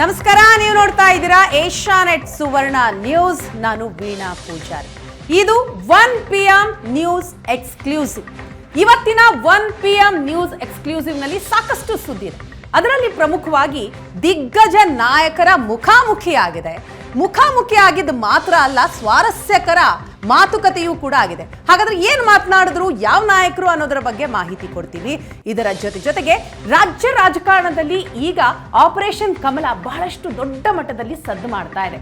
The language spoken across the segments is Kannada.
ನಮಸ್ಕಾರ, ನೀವು ನೋಡ್ತಾ ಇದ್ದೀರಾ ಏಷ್ಯಾನೆಟ್ ಸುವರ್ಣ ನ್ಯೂಸ್. ನಾನು ವೀಣಾ ಪೂಜಾರಿ. ಇದು one P M news exclusive. ಇವತ್ತಿನ ಒನ್ ಪಿ ಎಂ ನ್ಯೂಸ್ ಎಕ್ಸ್ಕ್ಲೂಸಿವ್ನಲ್ಲಿ ಸಾಕಷ್ಟು ಸುದ್ದಿ ಇದೆ. ಅದರಲ್ಲಿ ಪ್ರಮುಖವಾಗಿ ದಿಗ್ಗಜ ನಾಯಕರ ಮುಖಾಮುಖಿ ಆಗಿದೆ ಮುಖಾಮುಖಿ ಆಗಿದ್ದು ಮಾತ್ರ ಅಲ್ಲ, ಸ್ವಾರಸ್ಯಕರ ಮಾತುಕತೆಯೂ ಕೂಡ ಆಗಿದೆ. ಹಾಗಾದ್ರೆ ಏನು ಮಾತನಾಡಿದ್ರು ಯಾವ ನಾಯಕರು ಅನ್ನೋದರ ಬಗ್ಗೆ ಮಾಹಿತಿ ಕೊಡ್ತೀವಿ ಇದರ ಜೊತೆ ಜೊತೆಗೆ ರಾಜ್ಯ ರಾಜಕಾರಣದಲ್ಲಿ ಈಗ ಆಪರೇಷನ್ ಕಮಲ ಬಹಳಷ್ಟು ದೊಡ್ಡ ಮಟ್ಟದಲ್ಲಿ ಸದ್ದು ಮಾಡ್ತಾ ಇದೆ.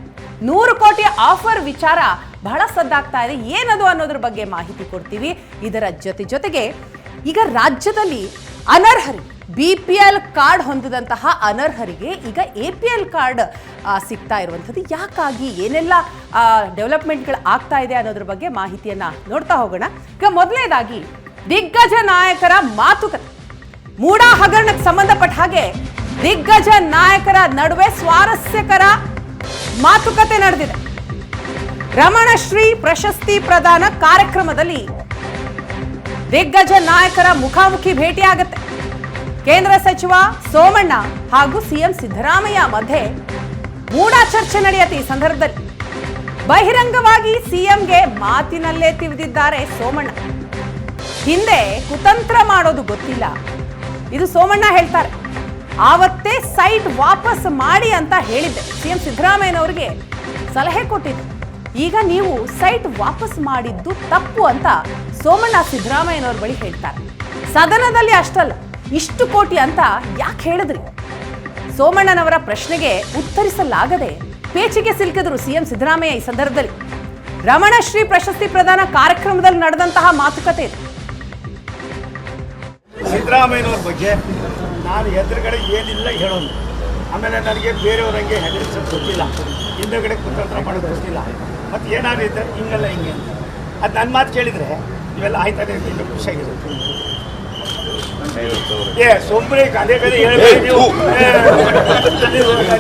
ನೂರು ಕೋಟಿ ಆಫರ್ ವಿಚಾರ ಬಹಳ ಸದ್ದಾಗ್ತಾ ಇದೆ. ಏನದು ಅನ್ನೋದ್ರ ಬಗ್ಗೆ ಮಾಹಿತಿ ಕೊಡ್ತೀವಿ. ಇದರ ಜೊತೆ ಜೊತೆಗೆ ಈಗ ರಾಜ್ಯದಲ್ಲಿ ಅನರ್ಹರಿಗೆ ಬಿ ಪಿ ಎಲ್ ಕಾರ್ಡ್ ಹೊಂದಿದಂತಹ ಅನರ್ಹರಿಗೆ ಈಗ ಎ ಪಿ ಎಲ್ ಕಾರ್ಡ್ ಸಿಗ್ತಾ ಇರುವಂಥದ್ದು. ಯಾಕಾಗಿ? ಏನೆಲ್ಲ ಡೆವಲಪ್ಮೆಂಟ್ಗಳು ಆಗ್ತಾ ಇದೆ ಅನ್ನೋದ್ರ ಬಗ್ಗೆ ಮಾಹಿತಿಯನ್ನ ನೋಡ್ತಾ ಹೋಗೋಣ. ಈಗ ಮೊದಲನೇದಾಗಿ, ದಿಗ್ಗಜ ನಾಯಕರ ಮಾತುಕತೆ. ಮೂಡ ಹಗರಣಕ್ಕೆ ಸಂಬಂಧಪಟ್ಟ ಹಾಗೆ ದಿಗ್ಗಜ ನಾಯಕರ ನಡುವೆ ಸ್ವಾರಸ್ಯಕರ ಮಾತುಕತೆ ನಡೆದಿದೆ. ರಮಣಶ್ರೀ ಪ್ರಶಸ್ತಿ ಪ್ರದಾನ ಕಾರ್ಯಕ್ರಮದಲ್ಲಿ ದಿಗ್ಗಜ ನಾಯಕರ ಮುಖಾಮುಖಿ ಭೇಟಿಯಾಗುತ್ತೆ. ಕೇಂದ್ರ ಸಚಿವ ಸೋಮಣ್ಣ ಹಾಗೂ ಸಿಎಂ ಸಿದ್ದರಾಮಯ್ಯ ಮಧ್ಯೆ ಮೂಡಾ ಚರ್ಚೆ ನಡೆಯುತ್ತೆ ಈ ಸಂದರ್ಭದಲ್ಲಿ. ಬಹಿರಂಗವಾಗಿ ಸಿಎಂಗೆ ಮಾತಿನಲ್ಲೇ ತಿಳಿದಿದ್ದಾರೆ ಸೋಮಣ್ಣ. ಹಿಂದೆ ಕುತಂತ್ರ ಮಾಡೋದು ಗೊತ್ತಿಲ್ಲ. ಇದು ಸೋಮಣ್ಣ ಹೇಳ್ತಾರೆ. ಆವತ್ತೇ ಸೈಟ್ ವಾಪಸ್ ಮಾಡಿ ಅಂತ ಹೇಳಿದ್ದೆ. ಸಿಎಂ ಸಿದ್ದರಾಮಯ್ಯನವರಿಗೆ ಸಲಹೆ ಕೊಟ್ಟಿದ್ದೆ. ಈಗ ನೀವು ಸೈಟ್ ವಾಪಸ್ ಮಾಡಿದ್ದು ತಪ್ಪು ಅಂತ ಸೋಮಣ್ಣ ಸಿದ್ದರಾಮಯ್ಯನವ್ರ ಬಳಿ ಹೇಳ್ತಾರೆ. ಸದನದಲ್ಲಿ ಅಷ್ಟಲ್ಲ. ಇಷ್ಟು ಕೋಟಿ ಅಂತ ಯಾಕೆ ಹೇಳಿದ್ರಿ? ಸೋಮಣ್ಣನವರ ಪ್ರಶ್ನೆಗೆ ಉತ್ತರಿಸಲಾಗದೆ ಪೇಚಿಗೆ ಸಿಲುಕಿದ್ರು ಸಿಎಂ ಸಿದ್ದರಾಮಯ್ಯ ಈ ಸಂದರ್ಭದಲ್ಲಿ. ರಮಣಶ್ರೀ ಪ್ರಶಸ್ತಿ ಪ್ರದಾನ ಕಾರ್ಯಕ್ರಮದಲ್ಲಿ ನಡೆದಂತಹ ಮಾತುಕತೆ ಇದೆ. ಸಿದ್ದರಾಮಯ್ಯನವ್ರ ಬಗ್ಗೆ ನಾನು ಎದುರುಗಡೆ ಏನಿಲ್ಲ ಹೇಳೋದು. ಆಮೇಲೆ ನನಗೆ ಬೇರೆಯವ್ರಂಗೆ ಹೆದರಿಸೋದು ಗೊತ್ತಿಲ್ಲ. ಹಿಂದೆಗಡೆ ಕುತಂತ್ರ ಮಾಡೋದು ಗೊತ್ತಿಲ್ಲ. ಮತ್ತು ಏನಾದ್ರು ಇದ್ದರೆ ಹಿಂಗಲ್ಲ ಹಿಂಗೆ ಅದು ನನ್ನ ಮಾತು ಕೇಳಿದರೆ ಇವೆಲ್ಲ ಆಯ್ತಾನೆ ಖುಷಿಯಾಗಿರುತ್ತೆ. ಏ ಸೊಂಬ್ರಿ ಕದೇ ಕಡೆ ಹೇಳ್ಬೇಡಿ ನೀವು.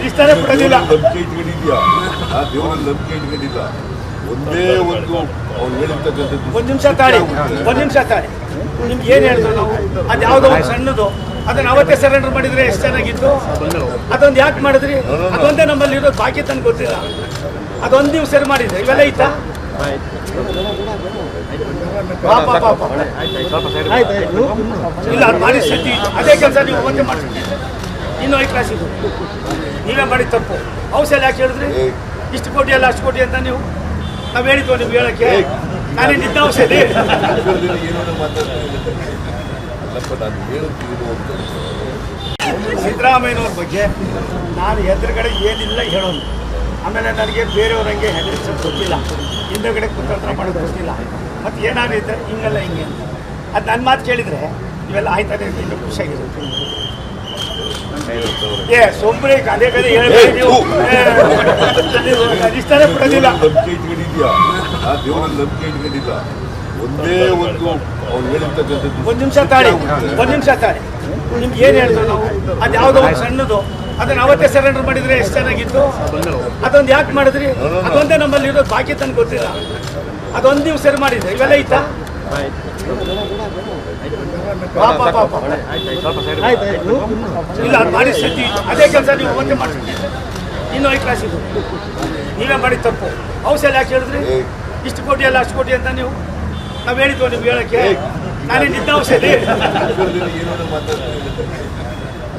ಇಷ್ಟನೇ ಬಿಡೋದಿಲ್ಲ ನಂಬಿಕೆ ಇಟ್ಕೊಂಡಿದ್ಯಾ? ಆ ದೇವರಲ್ಲಿ ನಂಬಿಕೆ ಇಟ್ಕೊಂಡಿಲ್ಲ ಒಂದೇ ಒಂದು ಅವ್ರು ಹೇಳಿರ್ತಕ್ಕಂಥದ್ದು ಒಂದು ನಿಮಿಷ ತಾಳಿ. ಒಂದು ನಿಮಿಷ ತಾಳಿ. ನಿಮ್ಗೆ ಏನು ಹೇಳಿದ್ರು ನಾವು? ಅದು ಯಾವುದೋ ಒಂದು ಸಣ್ಣದು. ಅದನ್ನ ಅವತ್ತೇ ಸರೆಂಡರ್ ಮಾಡಿದ್ರೆ ಎಷ್ಟು ಚೆನ್ನಾಗಿತ್ತು? ಅದೊಂದು ಯಾಕೆ ಮಾಡಿದ್ರಿ? ಅದೊಂದೇ ನಮ್ಮಲ್ಲಿ ಇರೋದು ಬಾಕಿ ತಂದು ಗೊತ್ತಿಲ್ಲ ಅದೊಂದು ನೀವು ಸರಿ ಮಾಡಿದ್ರೆ. ಇವೆಲ್ಲ ಇತ್ತಾ? ಇಲ್ಲ ಅದು ಮಾಡಿ ಸತಿ ಅದೇ ಕೆಲಸ ನೀವು ಮತ್ತೆ ಮಾಡ್ತೀರಿ. ಇನ್ನೂ ಐದು ಕ್ಲಾಸ್ ಇದು. ನೀವೇ ಮಾಡಿ ತಪ್ಪು. ಔಷಧ ಯಾಕೆ ಹೇಳಿದ್ರಿ? ಇಷ್ಟು ಕೋಟಿ ಅಲ್ಲ ಅಷ್ಟು ಕೋಟಿ ಅಂತ ನೀವು ನಾವು ಹೇಳಿದ್ವು ನೀವು ಹೇಳಕ್ಕೆ? ನಾನೇ ನಿದ್ದ ಔಷಧಿ ಸಿದ್ದರಾಮಯ್ಯನವ್ರ ಬಗ್ಗೆ ನಾನು ಎದುರುಗಡೆ ಏನಿಲ್ಲ ಹೇಳೋನು ಆಮೇಲೆ ನನಗೆ ಬೇರೆಯವ್ರಂಗೆ ಹೆದರಿಸೋದು ಗೊತ್ತಿಲ್ಲ. ಹಿಂದಗಡೆ ಕುತಂತ್ರ ಮಾಡೋದು ಗೊತ್ತಿಲ್ಲ. ಮತ್ತು ಏನಾದ್ರು ಇದ್ದರೆ ಹಿಂಗಲ್ಲ ಹಿಂಗೆ ಅಂತ. ಅದು ನನ್ನ ಮಾತು ಕೇಳಿದರೆ ಇವೆಲ್ಲ ಆಯ್ತಾನೆ ಇನ್ನೂ ಖುಷಿಯಾಗಿರುತ್ತೆ ಏ ಸೊಂಬ್ರಿ ಅದೇ ಕಡೆ ಹೇಳ್ಬೇಡಿ ನೀವು. ಏ, ನೀವು ಇಷ್ಟನೇ ಬಿಡೋದಿಲ್ಲ ನಂಬಿಕೆ ಇಟ್ಕೊಂಡಿದ್ಯಾ? ಆ ದೇವರಲ್ಲಿ ನಂಬಿಕೆ ಇಟ್ಕೊಂಡಿಲ್ಲ ಒಂದೇ ಒಂದು ಅವ್ರು ಹೇಳಿರ್ತಕ್ಕಂಥದ್ದು ಒಂದು ನಿಮಿಷ ತಾಳಿ ಒಂದು ನಿಮಿಷ ತಾಳಿ. ನಿಮ್ಗೆ ಏನು ಹೇಳಿದ್ರು ನಾವು? ಅದು ಯಾವುದೋ ಒಂದು ಸಣ್ಣದು. ಅದನ್ನ ಅವತ್ತೇ ಸರೆಂಡರ್ ಮಾಡಿದ್ರೆ ಎಷ್ಟು ಚೆನ್ನಾಗಿತ್ತು? ಅದೊಂದು ಯಾಕೆ ಮಾಡಿದ್ರಿ? ಅದೊಂದೇ ನಮ್ಮಲ್ಲಿ ಇರೋದು ಬಾಕಿ ತಂದು ಗೊತ್ತಿಲ್ಲ ಅದೊಂದು ನೀವು ಸರಿ ಮಾಡಿದ್ರೆ. ಇವೆಲ್ಲ ಪಾಪ ಇಲ್ಲ ಮಾಡಿ ಸತಿ ಅದೇ ಕೆಲಸ ನೀವು ಅವತ್ತೇ ಮಾಡಿ ಇನ್ನೂ ಐದು ಕ್ಲಾಸ್ ಇದು ನೀವೇ ಮಾಡಿ ತಪ್ಪು. ಔಷಧ ಯಾಕೆ ಹೇಳಿದ್ರಿ? ಇಷ್ಟು ಕೋಟಿ ಅಲ್ಲ, ಅಷ್ಟು ಕೋಟಿ ಅಂತ ನೀವು? ನಾವು ಹೇಳಿದ್ವು ನಿಮ್ಗೆ ಹೇಳಕ್ಕೆ? ನಾನೇ ನಿದ್ದ ಔಷಧಿ